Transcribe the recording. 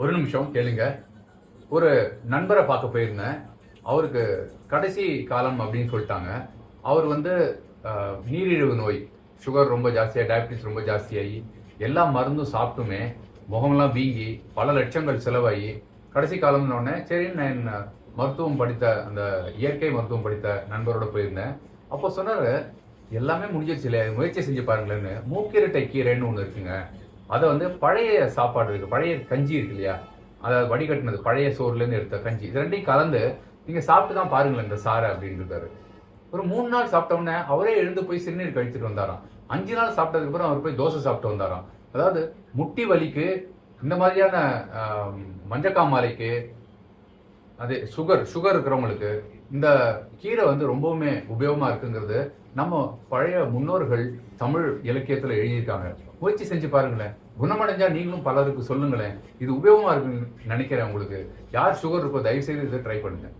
ஒரு நிமிஷம் கேளுங்க. ஒரு நண்பரை பார்க்க போயிருந்தேன். அவருக்கு கடைசி காலம் அப்படின்னு சொல்லிட்டாங்க. அவர் வந்து நீரிழிவு நோய் சுகர் ரொம்ப ஜாஸ்தியாக டயபிட்டிஸ் ரொம்ப ஜாஸ்தியாகி எல்லா மருந்தும் சாப்பிட்டுமே முகம்லாம் வீங்கி பல லட்சங்கள் செலவாகி கடைசி காலம்னோடனே சரி நான் மருத்துவம் படித்த அந்த இயற்கை மருத்துவம் படித்த நண்பரோட போயிருந்தேன். அப்போ சொன்னார் எல்லாமே முடிஞ்சிருச்சு இல்லையா? முயற்சி செஞ்சு பாருங்களேன்னு. மூக்கிரட்டை கீரைன்னு ஒன்று இருக்குங்க. அதை வந்து பழைய சாப்பாடு இருக்குது பழைய கஞ்சி இருக்கு இல்லையா? அதை வடிகட்டினது பழைய சோறுலேருந்து எடுத்த கஞ்சி. இது ரெண்டையும் கலந்து நீங்கள் சாப்பிட்டு தான் பாருங்களேன் இந்த சாரை அப்படின்னு ஒரு மூணு நாள் சாப்பிட்டோன்னே அவரே எழுந்து போய் சிறுநீர் கழிச்சிட்டு வந்தாராம். அஞ்சு நாள் சாப்பிட்டதுக்கு அப்புறம் அவர் போய் தோசை சாப்பிட்டு வந்தாராம். அதாவது முட்டி வலிக்கு இந்த மாதிரியான ஆம், மஞ்சக்காமாலைக்கு அதே சுகர் சுகர் இருக்கிறவங்களுக்கு இந்த கீரை வந்து ரொம்பவுமே உபயோகமா இருக்குங்கிறது நம்ம பழைய முன்னோர்கள் தமிழ் இலக்கியத்துல எழுதியிருக்காங்க. முயற்சி செஞ்சு பாருங்களேன். குணமடைஞ்சா நீங்களும் பலருக்கு சொல்லுங்களேன். இது உபயோகமா இருக்குன்னு நினைக்கிறேன் உங்களுக்கு. யார் சுகர் இருக்கோ தயவு செய்து இதை ட்ரை பண்ணுங்க.